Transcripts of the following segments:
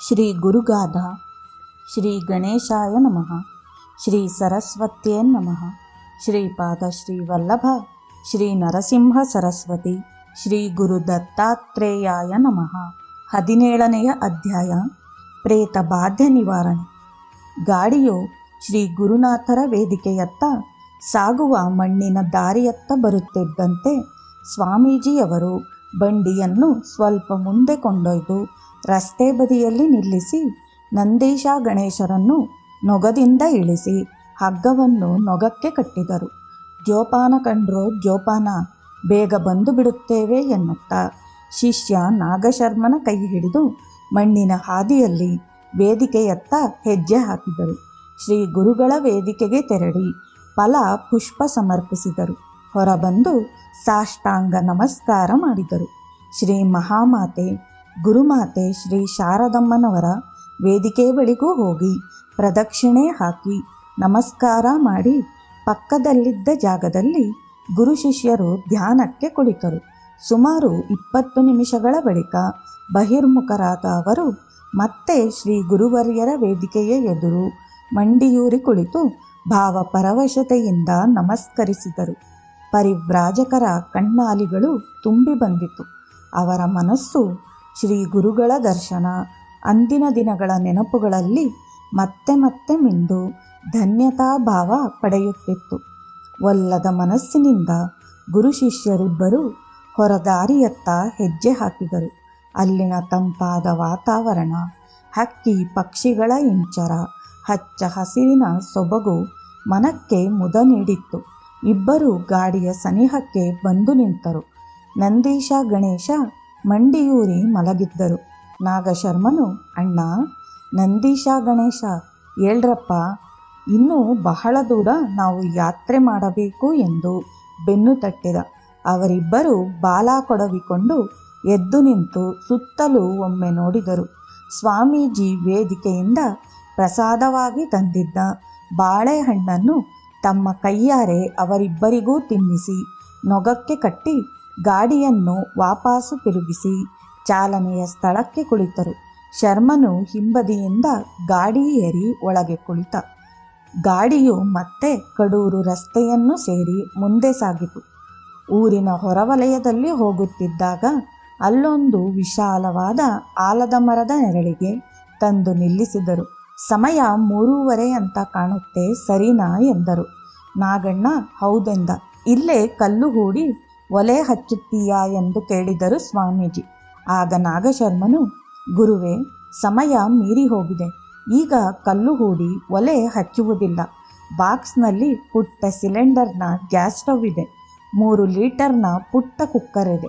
ಶ್ರೀ ಗುರುಗಾಧ ಶ್ರೀ ಗಣೇಶಾಯ ನಮಃ, ಶ್ರೀ ಸರಸ್ವತ್ಯೇ ನಮಃ ಶ್ರೀಪಾದ ಶ್ರೀ ವಲ್ಲಭ, ಶ್ರೀ ನರಸಿಂಹ ಸರಸ್ವತಿ, ಶ್ರೀ ಗುರು ದತ್ತಾತ್ರೇಯಾಯ ನಮಃ. ಹದಿನೇಳನೆಯ ಅಧ್ಯಾಯ, ಪ್ರೇತ ಬಾಧ್ಯ ನಿವಾರಣೆ. ಗಾಡಿಯು ಶ್ರೀ ಗುರುನಾಥರ ವೇದಿಕೆಯತ್ತ ಸಾಗುವ ಮಣ್ಣಿನ ದಾರಿಯತ್ತ ಬರುತ್ತಿದ್ದಂತೆ ಸ್ವಾಮೀಜಿಯವರು ಬಂಡಿಯನ್ನು ಸ್ವಲ್ಪ ಮುಂದೆ ಕೊಂಡೊಯ್ದು ರಸ್ತೆ ಬದಿಯಲ್ಲಿ ನಿಲ್ಲಿಸಿ, ನಂದೀಶ ಗಣೇಶರನ್ನು ನೊಗದಿಂದ ಇಳಿಸಿ ಹಗ್ಗವನ್ನು ನೊಗಕ್ಕೆ ಕಟ್ಟಿದರು. ಜೋಪಾನ ಕಂಡ್ರೋ ಜೋಪಾನ ಬೇಗ ಬಂದು ಬಿಡುತ್ತೇವೆ ಎನ್ನುತ್ತಾ ಶಿಷ್ಯ ನಾಗಶರ್ಮನ ಕೈ ಹಿಡಿದು ಮಣ್ಣಿನ ಹಾದಿಯಲ್ಲಿ ವೇದಿಕೆಯತ್ತ ಹೆಜ್ಜೆ ಹಾಕಿದರು. ಶ್ರೀ ಗುರುಗಳ ವೇದಿಕೆಗೆ ತೆರಳಿ ಫಲ ಪುಷ್ಪ ಸಮರ್ಪಿಸಿದರು. ಹೊರಬಂದು ಸಾಷ್ಟಾಂಗ ನಮಸ್ಕಾರ ಮಾಡಿದರು. ಶ್ರೀ ಮಹಾಮಾತೆ ಗುರುಮಾತೆ ಶ್ರೀ ಶಾರದಮ್ಮನವರ ವೇದಿಕೆ ಬಳಿಗೂ ಹೋಗಿ ಪ್ರದಕ್ಷಿಣೆ ಹಾಕಿ ನಮಸ್ಕಾರ ಮಾಡಿ ಪಕ್ಕದಲ್ಲಿದ್ದ ಜಾಗದಲ್ಲಿ ಗುರು ಶಿಷ್ಯರು ಧ್ಯಾನಕ್ಕೆ ಕುಳಿತರು. ಸುಮಾರು ಇಪ್ಪತ್ತು ನಿಮಿಷಗಳ ಬಳಿಕ ಬಹಿರ್ಮುಖರಾದ ಅವರು ಮತ್ತೆ ಶ್ರೀ ಗುರುವರ್ಯರ ವೇದಿಕೆಯ ಎದುರು ಮಂಡಿಯೂರಿ ಕುಳಿತು ಭಾವಪರವಶತೆಯಿಂದ ನಮಸ್ಕರಿಸಿದರು. ಪರಿವ್ರಾಜಕರ ಕಣ್ಣಾಲಿಗಳು ತುಂಬಿ ಬಂದಿತು ಅವರ ಮನಸ್ಸು ಶ್ರೀ ಗುರುಗಳ ದರ್ಶನ. ಅಂದಿನ ದಿನಗಳ ನೆನಪುಗಳಲ್ಲಿ ಮತ್ತೆ ಮತ್ತೆ ಮಿಂದು ಧನ್ಯತಾ ಭಾವ ಪಡೆಯುತ್ತಿತ್ತು. ಒಲ್ಲದ ಮನಸ್ಸಿನಿಂದ ಗುರು ಶಿಷ್ಯರಿಬ್ಬರು ಹೊರದಾರಿಯತ್ತ ಹೆಜ್ಜೆ ಹಾಕಿದರು. ಅಲ್ಲಿನ ತಂಪಾದ ವಾತಾವರಣ, ಹಕ್ಕಿ ಪಕ್ಷಿಗಳ ಇಂಚರ, ಹಚ್ಚ ಹಸಿರಿನ ಸೊಬಗು ಮನಕ್ಕೆ ಮುದ ನೀಡಿತ್ತು. ಇಬ್ಬರು ಗಾಡಿಯ ಸನಿಹಕ್ಕೆ ಬಂದು ನಿಂತರು. ನಂದೀಶ, ಗಣೇಶ ಮಂಡಿಯೂರಿ ಮಲಗಿದ್ದರು. ನಾಗಶರ್ಮನು, ಅಣ್ಣ, ನಂದೀಶ, ಗಣೇಶ, ಏಳ್ರಪ್ಪ, ಇನ್ನೂ ಬಹಳ ದೂರ ನಾವು ಯಾತ್ರೆ ಮಾಡಬೇಕು ಎಂದು ಬೆನ್ನು ತಟ್ಟಿದ. ಅವರಿಬ್ಬರು ಬಾಲ ಕೊಡವಿಕೊಂಡು ಎದ್ದು ನಿಂತು ಸುತ್ತಲೂ ಒಮ್ಮೆ ನೋಡಿದರು. ಸ್ವಾಮೀಜಿ ವೇದಿಕೆಯಿಂದ ಪ್ರಸಾದವಾಗಿ ತಂದಿದ್ದ ಬಾಳೆಹಣ್ಣನ್ನು ತಮ್ಮ ಕೈಯಾರೆ ಅವರಿಬ್ಬರಿಗೂ ತಿನ್ನಿಸಿ, ನೊಗಕ್ಕೆ ಕಟ್ಟಿ ಗಾಡಿಯನ್ನು ವಾಪಸ್ಸು ತಿರುಗಿಸಿ ಚಾಲನೆಯ ಸ್ಥಳಕ್ಕೆ ಕುಳಿತರು. ಶರ್ಮನು ಹಿಂಬದಿಯಿಂದ ಗಾಡಿ ಏರಿ ಒಳಗೆ ಕುಳಿತ. ಗಾಡಿಯು ಮತ್ತೆ ಕಡೂರು ರಸ್ತೆಯನ್ನು ಸೇರಿ ಮುಂದೆ ಸಾಗಿತು. ಊರಿನ ಹೊರವಲಯದಲ್ಲಿ ಹೋಗುತ್ತಿದ್ದಾಗ ಅಲ್ಲೊಂದು ವಿಶಾಲವಾದ ಆಲದ ಮರದ ನೆರಳಿಗೆ ತಂದು ನಿಲ್ಲಿಸಿದರು. ಸಮಯ ಮೂರೂವರೆ ಅಂತ ಕಾಣುತ್ತೆ, ಸರಿನಾ ಎಂದರು. ನಾಗಣ್ಣ, ಹೌದೆಂದ? ಇಲ್ಲೇ ಕಲ್ಲು ಹೂಡಿ ಒಲೆ ಹಚ್ಚುತ್ತೀಯಾ ಎಂದು ಕೇಳಿದರು ಸ್ವಾಮೀಜಿ. ಆಗ ನಾಗಶರ್ಮನು, ಗುರುವೆ, ಸಮಯ ಮೀರಿ ಹೋಗಿದೆ. ಈಗ ಕಲ್ಲು ಹೂಡಿ ಒಲೆ ಹಚ್ಚುವುದಿಲ್ಲ. ಬಾಕ್ಸ್ನಲ್ಲಿ ಪುಟ್ಟ ಸಿಲಿಂಡರ್ನ ಗ್ಯಾಸ್ ಸ್ಟವ್ ಇದೆ. ಮೂರು ಲೀಟರ್ನ ಪುಟ್ಟ ಕುಕ್ಕರ್ ಇದೆ.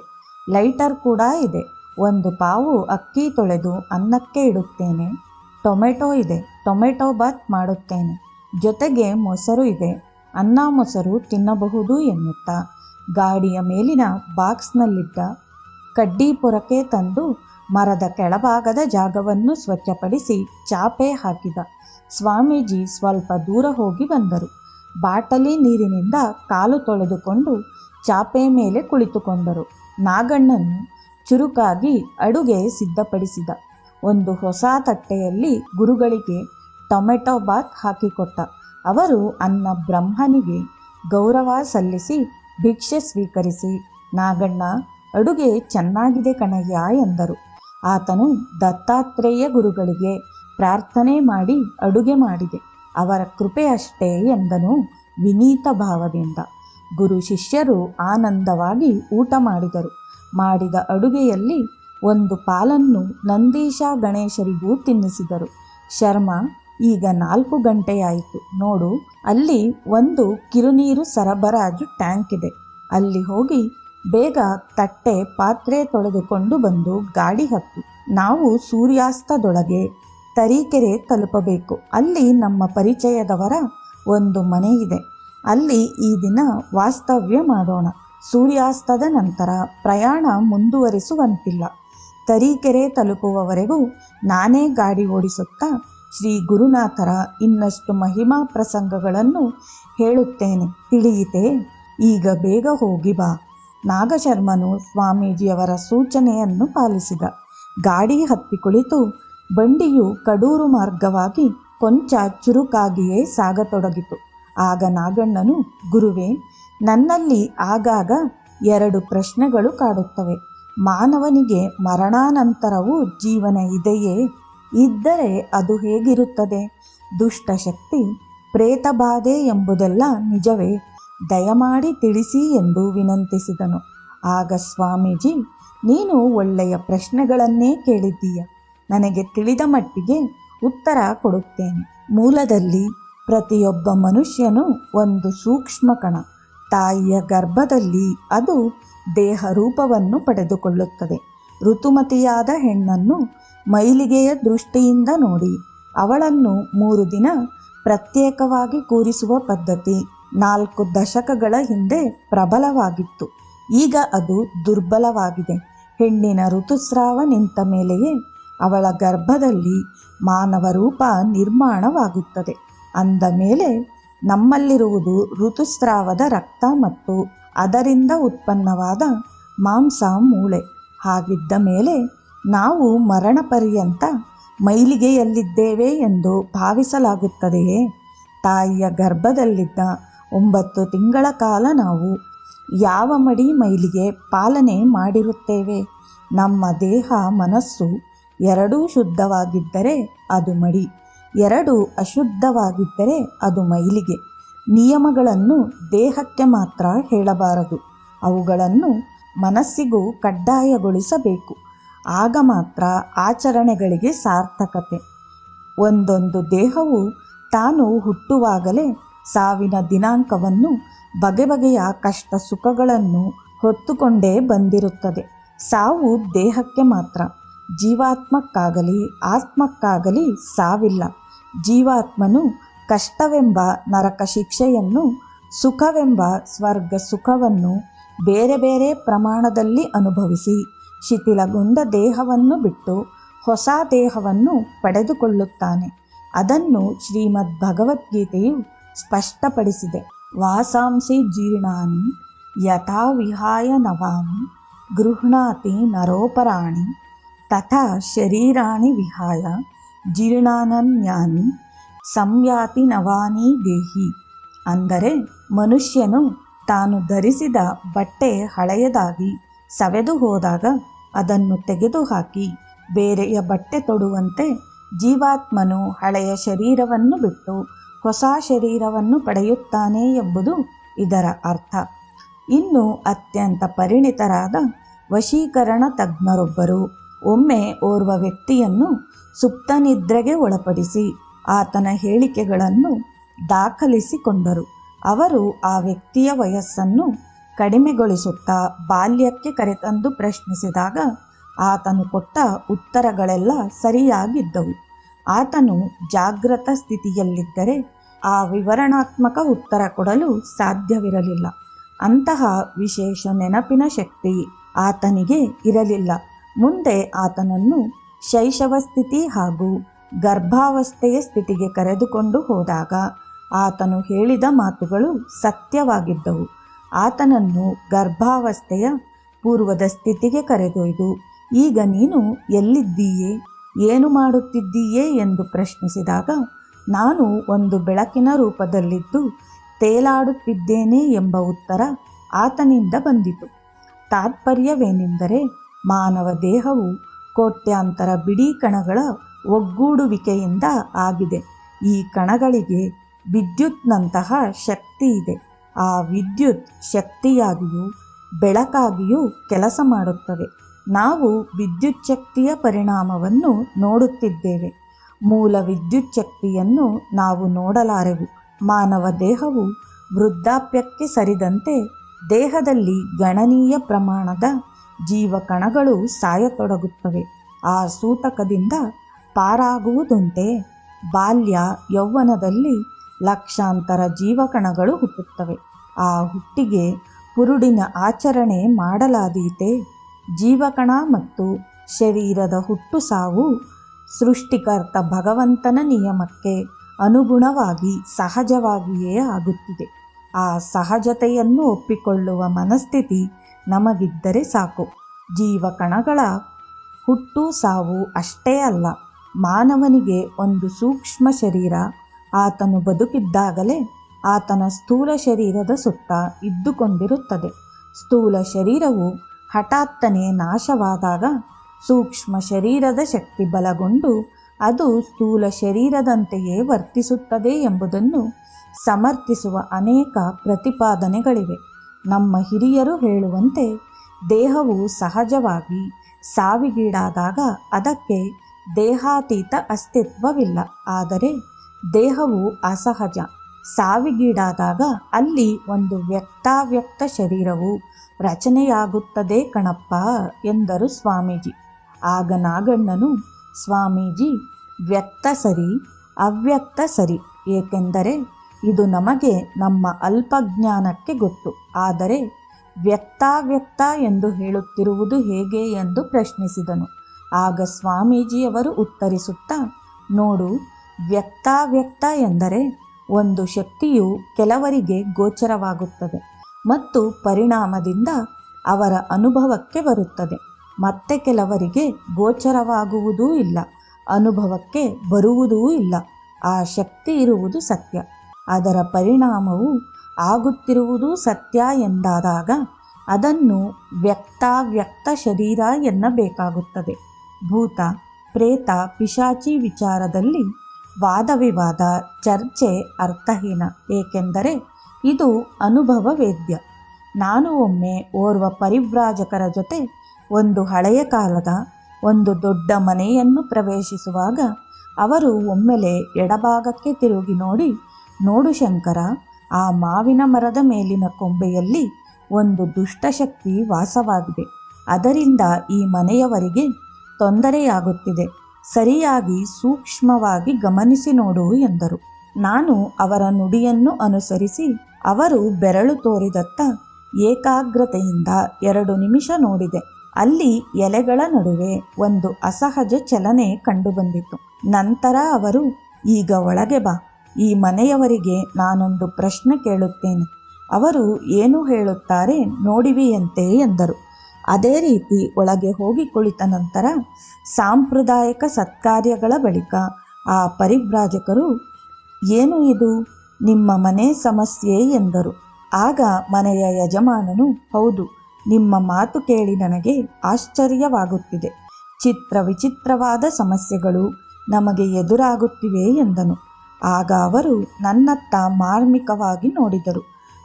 ಲೈಟರ್ ಕೂಡ ಇದೆ. ಒಂದು ಪಾವು ಅಕ್ಕಿ ತೊಳೆದು ಅನ್ನಕ್ಕೆ ಇಡುತ್ತೇನೆ. ಟೊಮೆಟೊ ಇದೆ. ಟೊಮೆಟೊ ಬಾತ್ ಮಾಡುತ್ತೇನೆ. ಜೊತೆಗೆ ಮೊಸರು ಇದೆ. ಅನ್ನ ಮೊಸರು ತಿನ್ನಬಹುದು ಎನ್ನುತ್ತಾ ಗಾಡಿಯ ಮೇಲಿನ ಬಾಕ್ಸ್ನಲ್ಲಿದ್ದ ಕಡ್ಡಿ ಪೊರಕೆ ತಂದು ಮರದ ಕೆಳಭಾಗದ ಜಾಗವನ್ನು ಸ್ವಚ್ಛಪಡಿಸಿ ಚಾಪೆ ಹಾಕಿದ. ಸ್ವಾಮೀಜಿ ಸ್ವಲ್ಪ ದೂರ ಹೋಗಿ ಬಂದರು. ಬಾಟಲಿ ನೀರಿನಿಂದ ಕಾಲು ತೊಳೆದುಕೊಂಡು ಚಾಪೆ ಮೇಲೆ ಕುಳಿತುಕೊಂಡರು. ನಾಗಣ್ಣನು ಚುರುಕಾಗಿ ಅಡುಗೆ ಸಿದ್ಧಪಡಿಸಿದ. ಒಂದು ಹೊಸ ತಟ್ಟೆಯಲ್ಲಿ ಗುರುಗಳಿಗೆ ಟೊಮೆಟೊ ಬಾತ್ ಹಾಕಿಕೊಟ್ಟ. ಅವರು ಅನ್ನ ಬ್ರಹ್ಮನಿಗೆ ಗೌರವ ಸಲ್ಲಿಸಿ ಭಿಕ್ಷೆ ಸ್ವೀಕರಿಸಿ, ನಾಗಣ್ಣ, ಅಡುಗೆ ಚೆನ್ನಾಗಿದೆ ಕಣಯ್ಯ ಎಂದರು. ಆತನು ದತ್ತಾತ್ರೇಯ ಗುರುಗಳಿಗೆ ಪ್ರಾರ್ಥನೆ ಮಾಡಿ ಅಡುಗೆ ಮಾಡಿದೆ. ಅವರ ಕೃಪೆಯಷ್ಟೇ ಎಂದನು ವಿನೀತ ಭಾವದಿಂದ. ಗುರು ಶಿಷ್ಯರು ಆನಂದವಾಗಿ ಊಟ ಮಾಡಿದರು. ಮಾಡಿದ ಅಡುಗೆಯಲ್ಲಿ ಒಂದು ಪಾಲನ್ನು ನಂದೀಶ ಗಣೇಶರಿಗೂ ತಿನ್ನಿಸಿದರು. ಶರ್ಮ ಈಗ ನಾಲ್ಕು ಗಂಟೆಯಾಯಿತು. ನೋಡು, ಅಲ್ಲಿ ಒಂದು ಕಿರುನೀರು ಸರಬರಾಜು ಟ್ಯಾಂಕ್ ಇದೆ. ಅಲ್ಲಿ ಹೋಗಿ ಬೇಗ ತಟ್ಟೆ ಪಾತ್ರೆ ತೊಳೆದುಕೊಂಡು ಬಂದು ಗಾಡಿ ಹತ್ತು. ನಾವು ಸೂರ್ಯಾಸ್ತದೊಳಗೆ ತರೀಕೆರೆ ತಲುಪಬೇಕು. ಅಲ್ಲಿ ನಮ್ಮ ಪರಿಚಯದವರ ಒಂದು ಮನೆ ಇದೆ. ಅಲ್ಲಿ ಈ ದಿನ ವಾಸ್ತವ್ಯ ಮಾಡೋಣ. ಸೂರ್ಯಾಸ್ತದ ನಂತರ ಪ್ರಯಾಣ ಮುಂದುವರಿಸುವಂತಿಲ್ಲ. ತರೀಕೆರೆ ತಲುಪುವವರೆಗೂ ನಾನೇ ಗಾಡಿ ಓಡಿಸುತ್ತಾ ಶ್ರೀ ಗುರುನಾಥರ ಇನ್ನಷ್ಟು ಮಹಿಮಾ ಪ್ರಸಂಗಗಳನ್ನು ಹೇಳುತ್ತೇನೆ. ತಿಳಿಯಿತೆ, ಈಗ ಬೇಗ ಹೋಗಿ ಬಾ. ನಾಗಶರ್ಮನು ಸ್ವಾಮೀಜಿಯವರ ಸೂಚನೆಯನ್ನು ಪಾಲಿಸಿದ. ಗಾಡಿ ಹತ್ತಿ ಕುಳಿತು ಬಂಡಿಯು ಕಡೂರು ಮಾರ್ಗವಾಗಿ ಕೊಂಚ ಚುರುಕಾಗಿಯೇ ಸಾಗತೊಡಗಿತು. ಆಗ ನಾಗಣ್ಣನು, ಗುರುವೇ, ನನ್ನಲ್ಲಿ ಆಗಾಗ ಎರಡು ಪ್ರಶ್ನೆಗಳು ಕಾಡುತ್ತವೆ. ಮಾನವನಿಗೆ ಮರಣಾನಂತರವೂ ಜೀವನ ಇದೆಯೇ? ಇದ್ದರೆ ಅದು ಹೇಗಿರುತ್ತದೆ? ದುಷ್ಟಶಕ್ತಿ ಪ್ರೇತಬಾಧೆ ಎಂಬುದೆಲ್ಲ ನಿಜವೇ. ದಯಮಾಡಿ ತಿಳಿಸಿ ಎಂದು ವಿನಂತಿಸಿದನು. ಆಗ ಸ್ವಾಮೀಜಿ, ನೀನು ಒಳ್ಳೆಯ ಪ್ರಶ್ನೆಗಳನ್ನೇ ಕೇಳಿದ್ದೀಯ. ನನಗೆ ತಿಳಿದ ಮಟ್ಟಿಗೆ ಉತ್ತರ ಕೊಡುತ್ತೇನೆ. ಮೂಲದಲ್ಲಿ ಪ್ರತಿಯೊಬ್ಬ ಮನುಷ್ಯನು ಒಂದು ಸೂಕ್ಷ್ಮ ಕಣ. ತಾಯಿಯ ಗರ್ಭದಲ್ಲಿ ಅದು ದೇಹ ರೂಪವನ್ನು ಪಡೆದುಕೊಳ್ಳುತ್ತದೆ. ಋತುಮತಿಯಾದ ಹೆಣ್ಣನ್ನು ಮೈಲಿಗೆಯ ದೃಷ್ಟಿಯಿಂದ ನೋಡಿ. ಅವಳನ್ನು ಮೂರು ದಿನ ಪ್ರತ್ಯೇಕವಾಗಿ ಕೂರಿಸುವ ಪದ್ಧತಿ ನಾಲ್ಕು ದಶಕಗಳ ಹಿಂದೆ ಪ್ರಬಲವಾಗಿತ್ತು. ಈಗ ಅದು ದುರ್ಬಲವಾಗಿದೆ. ಹೆಣ್ಣಿನ ಋತುಸ್ರಾವ ನಿಂತ ಮೇಲೆಯೇ ಅವಳ ಗರ್ಭದಲ್ಲಿ ಮಾನವ ರೂಪ ನಿರ್ಮಾಣವಾಗುತ್ತದೆ. ಅಂದ ಮೇಲೆ ನಮ್ಮಲ್ಲಿರುವುದು ಋತುಸ್ರಾವದ ರಕ್ತ ಮತ್ತು ಅದರಿಂದ ಉತ್ಪನ್ನವಾದ ಮಾಂಸ ಮೂಳೆ. ಹಾಗಿದ್ದ ಮೇಲೆ ನಾವು ಮರಣ ಪರ್ಯಂತ ಮೈಲಿಗೆಯಲ್ಲಿದ್ದೇವೆ ಎಂದು ಭಾವಿಸಲಾಗುತ್ತದೆಯೇ? ತಾಯಿಯ ಗರ್ಭದಲ್ಲಿದ್ದ ಒಂಬತ್ತು ತಿಂಗಳ ಕಾಲ ನಾವು ಯಾವ ಮಡಿ ಮೈಲಿಗೆ ಪಾಲನೆ ಮಾಡಿರುತ್ತೇವೆ? ನಮ್ಮ ದೇಹ ಮನಸ್ಸು ಎರಡೂ ಶುದ್ಧವಾಗಿದ್ದರೆ ಅದು ಮಡಿ, ಎರಡು ಅಶುದ್ಧವಾಗಿದ್ದರೆ ಅದು ಮೈಲಿಗೆ. ನಿಯಮಗಳನ್ನು ದೇಹಕ್ಕೆ ಮಾತ್ರ ಹೇಳಬಾರದು. ಅವುಗಳನ್ನು ಮನಸ್ಸಿಗೂ ಕಡ್ಡಾಯಗೊಳಿಸಬೇಕು. ಆಗ ಮಾತ್ರ ಆಚರಣೆಗಳಿಗೆ ಸಾರ್ಥಕತೆ. ಒಂದೊಂದು ದೇಹವು ತಾನು ಹುಟ್ಟುವಾಗಲೇ ಸಾವಿನ ದಿನಾಂಕವನ್ನು ಬಗೆ ಬಗೆಯ ಕಷ್ಟ ಸುಖಗಳನ್ನು ಹೊತ್ತುಕೊಂಡೇ ಬಂದಿರುತ್ತದೆ. ಸಾವು ದೇಹಕ್ಕೆ ಮಾತ್ರ. ಜೀವಾತ್ಮಕ್ಕಾಗಲಿ ಆತ್ಮಕ್ಕಾಗಲಿ ಸಾವಿಲ್ಲ. ಜೀವಾತ್ಮನು ಕಷ್ಟವೆಂಬ ನರಕ ಶಿಕ್ಷೆಯನ್ನು, ಸುಖವೆಂಬ ಸ್ವರ್ಗ ಸುಖವನ್ನು ಬೇರೆ ಬೇರೆ ಪ್ರಮಾಣದಲ್ಲಿ ಅನುಭವಿಸಿ. ಶಿಥಿಲಗೊಂಡ ದೇಹವನ್ನು ಬಿಟ್ಟು ಹೊಸ ದೇಹವನ್ನು ಪಡೆದುಕೊಳ್ಳುತ್ತಾನೆ. ಅದನ್ನು ಶ್ರೀಮದ್ ಭಗವದ್ಗೀತೆಯು ಸ್ಪಷ್ಟಪಡಿಸಿದೆ. ವಾಸಾಂಸಿ ಜೀರ್ಣಾನಿ ಯಥಾ ವಿಹಾಯ ನವಾನಿ ಗೃಹ್ಣಾತಿ ನರೋಪರಾಣಿ ತಥಾ ಶರೀರಾಣಿ ವಿಹಾಯ ಜೀರ್ಣಾನನ್ಯಾನಿ ಸಂಯಾತಿ ನವಾನಿ ದೇಹಿ. ಅಂದರೆ ಮನುಷ್ಯನು ತಾನು ಧರಿಸಿದ ಬಟ್ಟೆ ಹಳೆಯದಾಗಿ ಸವೆದು ಹೋದಾಗ ಅದನ್ನು ತೆಗೆದುಹಾಕಿ ಬೇರೆಯ ಬಟ್ಟೆ ತೊಡುವಂತೆ ಜೀವಾತ್ಮನು ಹಳೆಯ ಶರೀರವನ್ನು ಬಿಟ್ಟು ಹೊಸ ಶರೀರವನ್ನು ಪಡೆಯುತ್ತಾನೆ ಎಂಬುದು ಇದರ ಅರ್ಥ. ಇನ್ನು ಅತ್ಯಂತ ಪರಿಣಿತರಾದ ವಶೀಕರಣ ತಜ್ಞರೊಬ್ಬರು ಒಮ್ಮೆ ಓರ್ವ ವ್ಯಕ್ತಿಯನ್ನು ಸುಪ್ತನಿದ್ರೆಗೆ ಒಳಪಡಿಸಿ ಆತನ ಹೇಳಿಕೆಗಳನ್ನು ದಾಖಲಿಸಿಕೊಂಡರು. ಅವರು ಆ ವ್ಯಕ್ತಿಯ ವಯಸ್ಸನ್ನು ಕಡಿಮೆಗೊಳಿಸುತ್ತಾ ಬಾಲ್ಯಕ್ಕೆ ಕರೆತಂದು ಪ್ರಶ್ನಿಸಿದಾಗ ಆತನು ಕೊಟ್ಟ ಉತ್ತರಗಳೆಲ್ಲ ಸರಿಯಾಗಿದ್ದವು. ಆತನು ಜಾಗೃತ ಸ್ಥಿತಿಯಲ್ಲಿದ್ದರೆ ಆ ವಿವರಣಾತ್ಮಕ ಉತ್ತರ ಕೊಡಲು ಸಾಧ್ಯವಿರಲಿಲ್ಲ. ಅಂತಹ ವಿಶೇಷ ನೆನಪಿನ ಶಕ್ತಿ ಆತನಿಗೆ ಇರಲಿಲ್ಲ. ಮುಂದೆ ಆತನನ್ನು ಶೈಶವ ಸ್ಥಿತಿ ಹಾಗೂ ಗರ್ಭಾವಸ್ಥೆಯ ಸ್ಥಿತಿಗೆ ಕರೆದುಕೊಂಡು ಹೋದಾಗ ಆತನು ಹೇಳಿದ ಮಾತುಗಳು ಸತ್ಯವಾಗಿದ್ದವು. ಆತನನ್ನು ಗರ್ಭಾವಸ್ಥೆಯ ಪೂರ್ವದ ಸ್ಥಿತಿಗೆ ಕರೆದೊಯ್ದು, ಈಗ ನೀನು ಎಲ್ಲಿದ್ದೀಯೇ? ಏನು ಮಾಡುತ್ತಿದ್ದೀಯೇ? ಎಂದು ಪ್ರಶ್ನಿಸಿದಾಗ, ನಾನು ಒಂದು ಬೆಳಕಿನ ರೂಪದಲ್ಲಿದ್ದು ತೇಲಾಡುತ್ತಿದ್ದೇನೆ ಎಂಬ ಉತ್ತರ ಆತನಿಂದ ಬಂದಿತು. ತಾತ್ಪರ್ಯವೇನೆಂದರೆ, ಮಾನವ ದೇಹವು ಕೋಟ್ಯಾಂತರ ಬಿಡಿ ಕಣಗಳ ಒಗ್ಗೂಡುವಿಕೆಯಿಂದ ಆಗಿದೆ. ಈ ಕಣಗಳಿಗೆ ವಿದ್ಯುತ್ನಂತಹ ಶಕ್ತಿ ಇದೆ. ಆ ವಿದ್ಯುತ್ ಶಕ್ತಿಯಾಗಿಯೂ ಬೆಳಕಾಗಿಯೂ ಕೆಲಸ ಮಾಡುತ್ತವೆ ನಾವು ವಿದ್ಯುತ್ ಶಕ್ತಿಯ ಪರಿಣಾಮವನ್ನು ನೋಡುತ್ತಿದ್ದೇವೆ. ಮೂಲ ವಿದ್ಯುತ್ ಶಕ್ತಿಯನ್ನು ನಾವು ನೋಡಲಾರೆವು. ಮಾನವ ದೇಹವು ವೃದ್ಧಾಪ್ಯಕ್ಕೆ ಸರಿದಂತೆ ದೇಹದಲ್ಲಿ ಗಣನೀಯ ಪ್ರಮಾಣದ ಜೀವಕಣಗಳು ಸಾಯತೊಡಗುತ್ತವೆ. ಆ ಸೂತಕದಿಂದ ಪಾರಾಗುವುದುಂಟೆ ಬಾಲ್ಯ ಯೌವನದಲ್ಲಿ ಲಕ್ಷಾಂತರ ಜೀವಕಣಗಳು ಹುಟ್ಟುತ್ತವೆ. ಆ ಹುಟ್ಟಿಗೆ ಪುರುಡಿನ ಆಚರಣೆ ಮಾಡಲಾದೀತೆ. ಜೀವಕಣ ಮತ್ತು ಶರೀರದ ಹುಟ್ಟು ಸಾವು ಸೃಷ್ಟಿಕರ್ತ ಭಗವಂತನ ನಿಯಮಕ್ಕೆ ಅನುಗುಣವಾಗಿ ಸಹಜವಾಗಿಯೇ ಆಗುತ್ತಿದೆ. ಆ ಸಹಜತೆಯನ್ನು ಒಪ್ಪಿಕೊಳ್ಳುವ ಮನಸ್ಥಿತಿ ನಮಗಿದ್ದರೆ ಸಾಕು. ಜೀವಕಣಗಳ ಹುಟ್ಟು ಸಾವು ಅಷ್ಟೇ ಅಲ್ಲ, ಮಾನವನಿಗೆ ಒಂದು ಸೂಕ್ಷ್ಮ ಶರೀರ ಆತನು ಬದುಕಿದ್ದಾಗಲೇ ಆತನ ಸ್ಥೂಲ ಶರೀರದ ಸುತ್ತ ಇದ್ದುಕೊಂಡಿರುತ್ತದೆ. ಸ್ಥೂಲ ಶರೀರವು ಹಠಾತ್ತನೆ ನಾಶವಾದಾಗ ಸೂಕ್ಷ್ಮ ಶರೀರದ ಶಕ್ತಿ ಬಲಗೊಂಡು ಅದು ಸ್ಥೂಲ ಶರೀರದಂತೆಯೇ ವರ್ತಿಸುತ್ತದೆ ಎಂಬುದನ್ನು ಸಮರ್ಥಿಸುವ ಅನೇಕ ಪ್ರತಿಪಾದನೆಗಳಿವೆ. ನಮ್ಮ ಹಿರಿಯರು ಹೇಳುವಂತೆ ದೇಹವು ಸಹಜವಾಗಿ ಸಾವಿಗೀಡಾದಾಗ ಅದಕ್ಕೆ ದೇಹಾತೀತ ಅಸ್ತಿತ್ವವಿಲ್ಲ. ಆದರೆ ದೇಹವು ಅಸಹಜ. ಸಾವಿಗೀಡಾದಾಗ ಅಲ್ಲಿ ಒಂದು ವ್ಯಕ್ತಾವ್ಯಕ್ತ ಶರೀರವು ರಚನೆಯಾಗುತ್ತದೆ ಕಣಪ್ಪ ಎಂದರು ಸ್ವಾಮೀಜಿ. ಆಗ ನಾಗಣ್ಣನು, ಸ್ವಾಮೀಜಿ, ವ್ಯಕ್ತ ಸರಿ, ಅವ್ಯಕ್ತ ಸರಿ, ಏಕೆಂದರೆ ಇದು ನಮಗೆ ನಮ್ಮ ಅಲ್ಪಜ್ಞಾನಕ್ಕೆ ಗೊತ್ತು. ಆದರೆ ವ್ಯಕ್ತಾವ್ಯಕ್ತ ಎಂದು ಹೇಳುತ್ತಿರುವುದು ಹೇಗೆ ಎಂದು ಪ್ರಶ್ನಿಸಿದನು. ಆಗ ಸ್ವಾಮೀಜಿಯವರು ಉತ್ತರಿಸುತ್ತಾ, ನೋಡು ವ್ಯಕ್ತಾವ್ಯಕ್ತ ಎಂದರೆ ಒಂದು ಶಕ್ತಿಯು ಕೆಲವರಿಗೆ ಗೋಚರವಾಗುತ್ತದೆ ಮತ್ತು ಪರಿಣಾಮದಿಂದ ಅವರ ಅನುಭವಕ್ಕೆ ಬರುತ್ತದೆ. ಮತ್ತೆ ಕೆಲವರಿಗೆ ಗೋಚರವಾಗುವುದೂ ಇಲ್ಲ, ಅನುಭವಕ್ಕೆ ಬರುವುದೂ ಇಲ್ಲ. ಆ ಶಕ್ತಿ ಇರುವುದು ಸತ್ಯ. ಅದರ ಪರಿಣಾಮವು ಆಗುತ್ತಿರುವುದೂ ಸತ್ಯ ಎಂದಾದಾಗ ಅದನ್ನು ವ್ಯಕ್ತಾವ್ಯಕ್ತ ಶರೀರ ಎನ್ನಬೇಕಾಗುತ್ತದೆ. ಭೂತ, ಪ್ರೇತ, ಪಿಶಾಚಿ ವಿಚಾರದಲ್ಲಿ ವಾದವಿವಾದ ಚರ್ಚೆ ಅರ್ಥಹೀನ, ಏಕೆಂದರೆ ಇದು ಅನುಭವ ವೇದ್ಯ ನಾನು ಒಮ್ಮೆ ಓರ್ವ ಪರಿವ್ರಾಜಕರ ಜೊತೆ ಒಂದು ಹಳೆಯ ಕಾಲದ ಒಂದು ದೊಡ್ಡ ಮನೆಯನ್ನು ಪ್ರವೇಶಿಸುವಾಗ ಅವರು ಒಮ್ಮೆಲೆ ಎಡಭಾಗಕ್ಕೆ ತಿರುಗಿ ನೋಡಿ, ನೋಡು ಶಂಕರ, ಆ ಮಾವಿನ ಮರದ ಮೇಲಿನ ಕೊಂಬೆಯಲ್ಲಿ ಒಂದು ದುಷ್ಟಶಕ್ತಿ ವಾಸವಾಗಿದೆ. ಅದರಿಂದ ಈ ಮನೆಯವರಿಗೆ ತೊಂದರೆಯಾಗುತ್ತಿದೆ. ಸರಿಯಾಗಿ ಸೂಕ್ಷ್ಮವಾಗಿ ಗಮನಿಸಿ ನೋಡು ಎಂದರು. ನಾನು ಅವರ ನುಡಿಯನ್ನು ಅನುಸರಿಸಿ ಅವರು ಬೆರಳು ತೋರಿದತ್ತ ಏಕಾಗ್ರತೆಯಿಂದ ಎರಡು ನಿಮಿಷ ನೋಡಿದೆ. ಅಲ್ಲಿ ಎಲೆಗಳ ನಡುವೆ ಒಂದು ಅಸಹಜ ಚಲನೆ ಕಂಡುಬಂದಿತು. ನಂತರ ಅವರು, ಈಗ ಒಳಗೆ ಬಾ. ಈ ಮನೆಯವರಿಗೆ ನಾನೊಂದು ಪ್ರಶ್ನೆ ಕೇಳುತ್ತೇನೆ. ಅವರು ಏನು ಹೇಳುತ್ತಾರೆ ನೋಡಿವಿಯಂತೆ ಎಂದರು. ಅದೇ ರೀತಿ ಒಳಗೆ ಹೋಗಿ ಕುಳಿತ ನಂತರ ಸಾಂಪ್ರದಾಯಿಕ ಸತ್ಕಾರ್ಯಗಳ ಬಳಿಕ ಆ ಪರಿಭ್ರಾಜಕರು ಏನು ಇದು? ನಿಮ್ಮ ಮನೆ ಸಮಸ್ಯೆ? ಎಂದರು. ಆಗ ಮನೆಯ ಯಜಮಾನನು, ಹೌದು, ನಿಮ್ಮ ಮಾತು ಕೇಳಿ ನನಗೆ ಆಶ್ಚರ್ಯವಾಗುತ್ತಿದೆ. ಚಿತ್ರ ವಿಚಿತ್ರವಾದ ಸಮಸ್ಯೆಗಳು ನಮಗೆ ಎದುರಾಗುತ್ತಿವೆ ಎಂದನು. ಆಗ ಅವರು ನನ್ನತ್ತ ಮಾರ್ಮಿಕವಾಗಿ ನೋಡಿದರು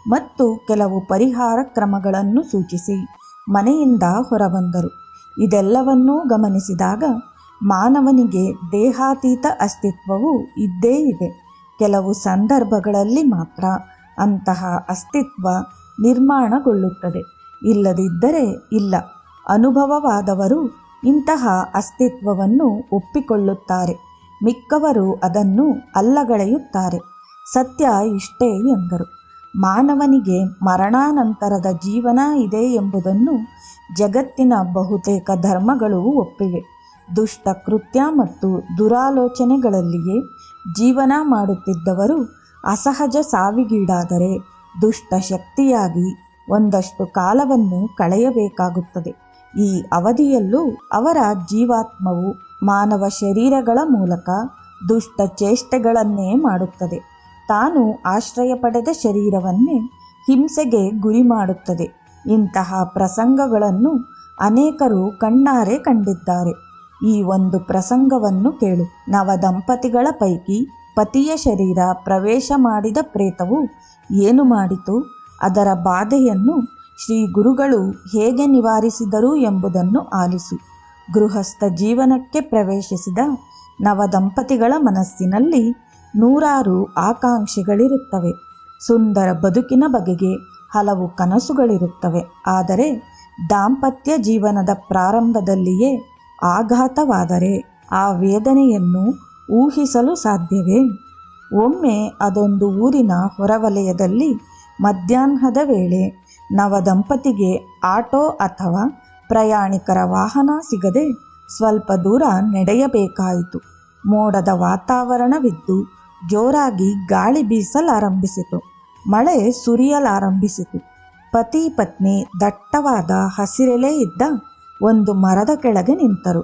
ಮತ್ತು ಕೆಲವು ಪರಿಹಾರ ಕ್ರಮಗಳನ್ನು ಸೂಚಿಸಿ ಮನೆಯಿಂದ ಹೊರಬಂದರು. ಇದೆಲ್ಲವನ್ನೂ ಗಮನಿಸಿದಾಗ ಮಾನವನಿಗೆ ದೇಹಾತೀತ ಅಸ್ತಿತ್ವವು ಇದ್ದೇ ಇದೆ. ಕೆಲವು ಸಂದರ್ಭಗಳಲ್ಲಿ ಮಾತ್ರ ಅಂತಹ ಅಸ್ತಿತ್ವ ನಿರ್ಮಾಣಗೊಳ್ಳುತ್ತದೆ. ಇಲ್ಲದಿದ್ದರೆ ಇಲ್ಲ. ಅನುಭವವಾದವರು ಇಂತಹ ಅಸ್ತಿತ್ವವನ್ನು ಒಪ್ಪಿಕೊಳ್ಳುತ್ತಾರೆ. ಮಿಕ್ಕವರು ಅದನ್ನು ಅಲ್ಲಗಳೆಯುತ್ತಾರೆ. ಸತ್ಯ ಇಷ್ಟೇ ಎಂದರು. ಮಾನವನಿಗೆ ಮರಣಾನಂತರದ ಜೀವನ ಇದೆ ಎಂಬುದನ್ನು ಜಗತ್ತಿನ ಬಹುತೇಕ ಧರ್ಮಗಳು ಒಪ್ಪಿವೆ. ದುಷ್ಟ ಕೃತ್ಯ ಮತ್ತು ದುರಾಲೋಚನೆಗಳಲ್ಲಿಯೇ ಜೀವನ ಮಾಡುತ್ತಿದ್ದವರು ಅಸಹಜ ಸಾವಿಗೀಡಾದರೆ ದುಷ್ಟ ಶಕ್ತಿಯಾಗಿ ಒಂದಷ್ಟು ಕಾಲವನ್ನು ಕಳೆಯಬೇಕಾಗುತ್ತದೆ. ಈ ಅವಧಿಯಲ್ಲೂ ಅವರ ಜೀವಾತ್ಮವು ಮಾನವ ಶರೀರಗಳ ಮೂಲಕ ದುಷ್ಟ ಚೇಷ್ಟೆಗಳನ್ನೇ ಮಾಡುತ್ತದೆ. ತಾನು ಆಶ್ರಯ ಪಡೆದ ಶರೀರವನ್ನೇ ಹಿಂಸೆಗೆ ಗುರಿ ಮಾಡುತ್ತದೆ. ಇಂತಹ ಪ್ರಸಂಗಗಳನ್ನು ಅನೇಕರು ಕಣ್ಣಾರೆ ಕಂಡಿದ್ದಾರೆ. ಈ ಒಂದು ಪ್ರಸಂಗವನ್ನು ಕೇಳು. ನವದಂಪತಿಗಳ ಪೈಕಿ ಪತಿಯ ಶರೀರ ಪ್ರವೇಶ ಮಾಡಿದ ಪ್ರೇತವು ಏನು ಮಾಡಿತು? ಅದರ ಬಾಧೆಯನ್ನು ಶ್ರೀ ಗುರುಗಳು ಹೇಗೆ ನಿವಾರಿಸಿದರು ಎಂಬುದನ್ನು ಆಲಿಸು. ಗೃಹಸ್ಥ ಜೀವನಕ್ಕೆ ಪ್ರವೇಶಿಸಿದ ನವದಂಪತಿಗಳ ಮನಸ್ಸಿನಲ್ಲಿ ನೂರಾರು ಆಕಾಂಕ್ಷೆಗಳಿರುತ್ತವೆ. ಸುಂದರ ಬದುಕಿನ ಬಗೆಗೆ ಹಲವು ಕನಸುಗಳಿರುತ್ತವೆ. ಆದರೆ ದಾಂಪತ್ಯ ಜೀವನದ ಪ್ರಾರಂಭದಲ್ಲಿಯೇ ಆಘಾತವಾದರೆ ಆ ವೇದನೆಯನ್ನು ಊಹಿಸಲು ಸಾಧ್ಯವೇ? ಒಮ್ಮೆ ಅದೊಂದು ಊರಿನ ಹೊರವಲಯದಲ್ಲಿ ಮಧ್ಯಾಹ್ನದ ವೇಳೆ ನವದಂಪತಿಗೆ ಆಟೋ ಅಥವಾ ಪ್ರಯಾಣಿಕರ ವಾಹನ ಸಿಗದೆ ಸ್ವಲ್ಪ ದೂರ ನಡೆಯಬೇಕಾಯಿತು. ಮೋಡದ ವಾತಾವರಣವಿದ್ದು ಜೋರಾಗಿ ಗಾಳಿ ಬೀಸಲಾರಂಭಿಸಿತು. ಮಳೆ ಸುರಿಯಲಾರಂಭಿಸಿತು. ಪತಿ ಪತ್ನಿ ದಟ್ಟವಾದ ಹಸಿರೆಲೆ ಇದ್ದ ಒಂದು ಮರದ ಕೆಳಗೆ ನಿಂತರು.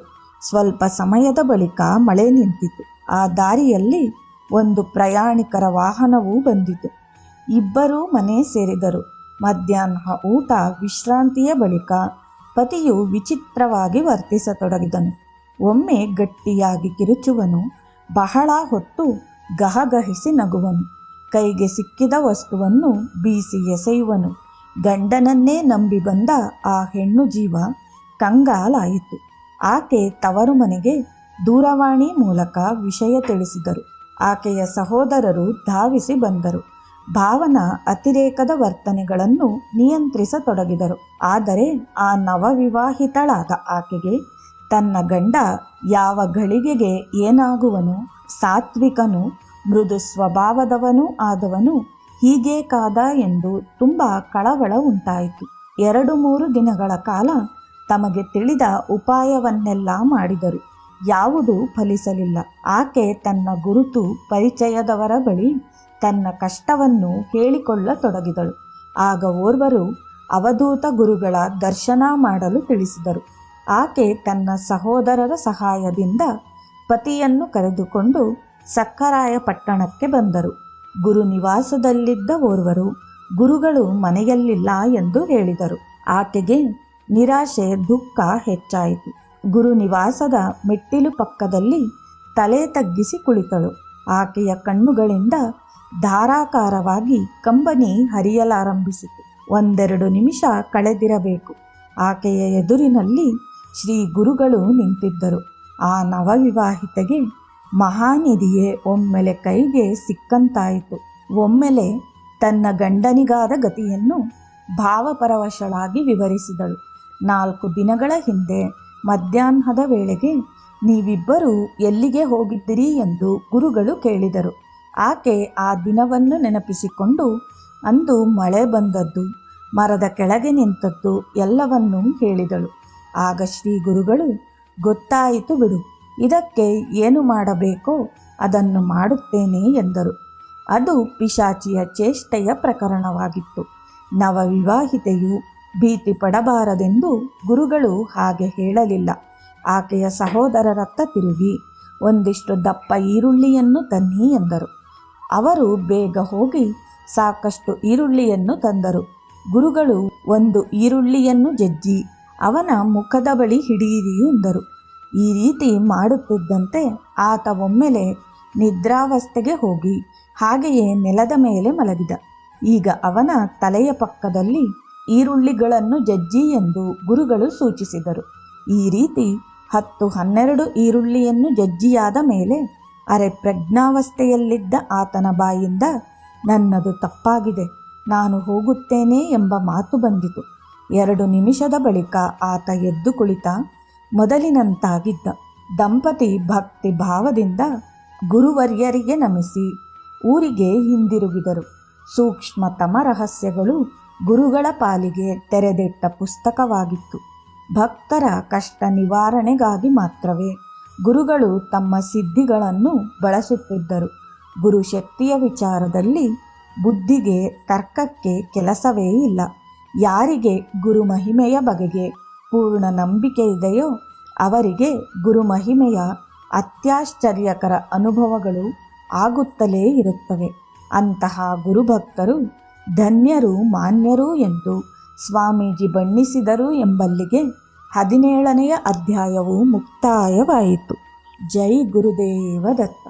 ಸ್ವಲ್ಪ ಸಮಯದ ಬಳಿಕ ಮಳೆ ನಿಂತಿತು. ಆ ದಾರಿಯಲ್ಲಿ ಒಂದು ಪ್ರಯಾಣಿಕರ ವಾಹನವೂ ಬಂದಿತು. ಇಬ್ಬರೂ ಮನೆ ಸೇರಿದರು. ಮಧ್ಯಾಹ್ನ ಊಟ ವಿಶ್ರಾಂತಿಯ ಬಳಿಕ ಪತಿಯು ವಿಚಿತ್ರವಾಗಿ ವರ್ತಿಸತೊಡಗಿದನು. ಒಮ್ಮೆ ಗಟ್ಟಿಯಾಗಿ ಕಿರುಚುವನು ಬಹಳ ಹೊತ್ತು ಗಹಗಹಿಸಿ ನಗುವನು. ಕೈಗೆ ಸಿಕ್ಕಿದ ವಸ್ತುವನ್ನು ಬೀಸಿ ಎಸೆಯುವನು ಗಂಡನನ್ನೇ ನಂಬಿ ಬಂದ ಆ ಹೆಣ್ಣು ಜೀವ ಕಂಗಾಲಾಯಿತು. ಆಕೆ ತವರು ಮನೆಗೆ ದೂರವಾಣಿ ಮೂಲಕ ವಿಷಯ ತಿಳಿಸಿದರು. ಆಕೆಯ ಸಹೋದರರು ಧಾವಿಸಿ ಬಂದರು. ಭಾವನ ಅತಿರೇಕದ ವರ್ತನೆಗಳನ್ನು ನಿಯಂತ್ರಿಸತೊಡಗಿದರು. ಆದರೆ ಆ ನವವಿವಾಹಿತಳಾದ ಆಕೆಗೆ ತನ್ನ ಗಂಡ ಯಾವ ಗಳಿಗೆಗೆ ಏನಾಗುವನು? ಸಾತ್ವಿಕನು, ಮೃದು ಸ್ವಭಾವದವನೂ ಆದವನು ಹೀಗೆ ಕಾದ ಎಂದು ತುಂಬ ಕಳವಳ ಉಂಟಾಯಿತು. ಎರಡು ಮೂರು ದಿನಗಳ ಕಾಲ ತಮಗೆ ತಿಳಿದ ಉಪಾಯವನ್ನೆಲ್ಲ ಮಾಡಿದರು. ಯಾವುದೂ ಫಲಿಸಲಿಲ್ಲ. ಆಕೆ ತನ್ನ ಗುರುತು ಪರಿಚಯದವರ ಬಳಿ ತನ್ನ ಕಷ್ಟವನ್ನು ಹೇಳಿಕೊಳ್ಳತೊಡಗಿದಳು ಆಗ ಓರ್ವರು ಅವಧೂತ ಗುರುಗಳ ದರ್ಶನ ಮಾಡಲು ತಿಳಿಸಿದರು. ಆಕೆ ತನ್ನ ಸಹೋದರರ ಸಹಾಯದಿಂದ ಪತಿಯನ್ನು ಕರೆದುಕೊಂಡು ಸಕ್ಕರಾಯ ಪಟ್ಟಣಕ್ಕೆ ಬಂದರು. ಗುರು ನಿವಾಸದಲ್ಲಿದ್ದ ಓರ್ವರು, ಗುರುಗಳು ಮನೆಯಲ್ಲಿಲ್ಲ ಎಂದು ಹೇಳಿದರು. ಆಕೆಗೆ ನಿರಾಶೆ, ದುಃಖ ಹೆಚ್ಚಾಯಿತು. ಗುರು ನಿವಾಸದ ಮೆಟ್ಟಿಲು ಪಕ್ಕದಲ್ಲಿ ತಲೆ ತಗ್ಗಿಸಿ ಕುಳಿತಳು. ಆಕೆಯ ಕಣ್ಣುಗಳಿಂದ ಧಾರಾಕಾರವಾಗಿ ಕಂಬನಿ ಹರಿಯಲಾರಂಭಿಸಿತು. ಒಂದೆರಡು ನಿಮಿಷ ಕಳೆದಿರಬೇಕು. ಆಕೆಯ ಎದುರಿನಲ್ಲಿ ಶ್ರೀ ಗುರುಗಳು ನಿಂತಿದ್ದರು. ಆ ನವವಿವಾಹಿತೆಗೆ ಮಹಾನಿಧಿಯೇ ಒಮ್ಮೆಲೆ ಕೈಗೆ ಸಿಕ್ಕಂತಾಯಿತು. ಒಮ್ಮೆಲೆ ತನ್ನ ಗಂಡನಿಗಾದ ಗತಿಯನ್ನು ಭಾವಪರವಶಳಾಗಿ ವಿವರಿಸಿದಳು. ನಾಲ್ಕು ದಿನಗಳ ಹಿಂದೆ ಮಧ್ಯಾಹ್ನದ ವೇಳೆಗೆ ನೀವಿಬ್ಬರೂ ಎಲ್ಲಿಗೆ ಹೋಗಿದ್ದಿರಿ ಎಂದು ಗುರುಗಳು ಕೇಳಿದರು. ಆಕೆ ಆ ದಿನವನ್ನು ನೆನಪಿಸಿಕೊಂಡು ಅಂದು ಮಳೆ ಬಂದದ್ದು, ಮರದ ಕೆಳಗೆ ನಿಂತದ್ದು ಎಲ್ಲವನ್ನೂ ಹೇಳಿದಳು. ಆಗ ಶ್ರೀ ಗುರುಗಳು, ಗೊತ್ತಾಯಿತು ಬಿಡು, ಇದಕ್ಕೆ ಏನು ಮಾಡಬೇಕೋ ಅದನ್ನು ಮಾಡುತ್ತೇನೆ ಎಂದರು. ಅದು ಪಿಶಾಚಿಯ ಚೇಷ್ಟೆಯ ಪ್ರಕರಣವಾಗಿತ್ತು. ನವವಿವಾಹಿತೆಯು ಭೀತಿ ಪಡಬಾರದೆಂದು ಗುರುಗಳು ಹಾಗೆ ಹೇಳಲಿಲ್ಲ. ಆಕೆಯ ಸಹೋದರರತ್ತ ತಿರುಗಿ, ಒಂದಿಷ್ಟು ದಪ್ಪ ಈರುಳ್ಳಿಯನ್ನು ತನ್ನಿ ಎಂದರು. ಅವರು ಬೇಗ ಹೋಗಿ ಸಾಕಷ್ಟು ಈರುಳ್ಳಿಯನ್ನು ತಂದರು. ಗುರುಗಳು, ಒಂದು ಈರುಳ್ಳಿಯನ್ನು ಜಜ್ಜಿ ಅವನ ಮುಖದ ಬಳಿ ಹಿಡಿಯಿರಿ ಎಂದರು. ಈ ರೀತಿ ಮಾಡುತ್ತಿದ್ದಂತೆ ಆತ ಒಮ್ಮೆಲೆ ನಿದ್ರಾವಸ್ಥೆಗೆ ಹೋಗಿ ಹಾಗೆಯೇ ನೆಲದ ಮೇಲೆ ಮಲಗಿದ. ಈಗ ಅವನ ತಲೆಯ ಪಕ್ಕದಲ್ಲಿ ಈರುಳ್ಳಿಗಳನ್ನು ಜಜ್ಜಿ ಎಂದು ಗುರುಗಳು ಸೂಚಿಸಿದರು. ಈ ರೀತಿ ಹತ್ತು ಹನ್ನೆರಡು ಈರುಳ್ಳಿಯನ್ನು ಜಜ್ಜಿಯಾದ ಮೇಲೆ ಅರೆ ಪ್ರಜ್ಞಾವಸ್ಥೆಯಲ್ಲಿದ್ದ ಆತನ ಬಾಯಿಂದ ನನ್ನದು ತಪ್ಪಾಗಿದೆ. ನಾನು ಹೋಗುತ್ತೇನೆ ಎಂಬ ಮಾತು ಬಂದಿತು. ಎರಡು ನಿಮಿಷದ ಬಳಿಕ ಆತ ಎದ್ದು ಕುಳಿತ ಮೊದಲಿನಂತಾಗಿದ್ದ. ದಂಪತಿ ಭಕ್ತಿ ಭಾವದಿಂದ ಗುರುವರ್ಯರಿಗೆ ನಮಿಸಿ ಊರಿಗೆ ಹಿಂದಿರುಗಿದರು. ಸೂಕ್ಷ್ಮತಮ ರಹಸ್ಯಗಳು ಗುರುಗಳ ಪಾಲಿಗೆ ತೆರೆದಿಟ್ಟ ಪುಸ್ತಕವಾಗಿತ್ತು. ಭಕ್ತರ ಕಷ್ಟ ನಿವಾರಣೆಗಾಗಿ ಮಾತ್ರವೇ ಗುರುಗಳು ತಮ್ಮ ಸಿದ್ಧಿಗಳನ್ನು ಬಳಸುತ್ತಿದ್ದರು. ಗುರುಶಕ್ತಿಯ ವಿಚಾರದಲ್ಲಿ ಬುದ್ಧಿಗೆ ತರ್ಕಕ್ಕೆ ಕೆಲಸವೇ ಇಲ್ಲ. ಯಾರಿಗೆ ಗುರು ಮಹಿಮೆಯ ಬಗೆಗೆ ಪೂರ್ಣ ನಂಬಿಕೆ ಇದೆಯೋ ಅವರಿಗೆ ಗುರು ಮಹಿಮೆಯ ಅತ್ಯಾಶ್ಚರ್ಯಕರ ಅನುಭವಗಳು ಆಗುತ್ತಲೇ ಇರುತ್ತವೆ. ಅಂತಹ ಗುರುಭಕ್ತರು ಧನ್ಯರು ಮಾನ್ಯರು ಎಂದು ಸ್ವಾಮೀಜಿ ಬಣ್ಣಿಸಿದರು ಎಂಬಲ್ಲಿಗೆ ಹದಿನೇಳನೆಯ ಅಧ್ಯಾಯವು ಮುಕ್ತಾಯವಾಯಿತು. ಜೈ ಗುರುದೇವ ದತ್ತ.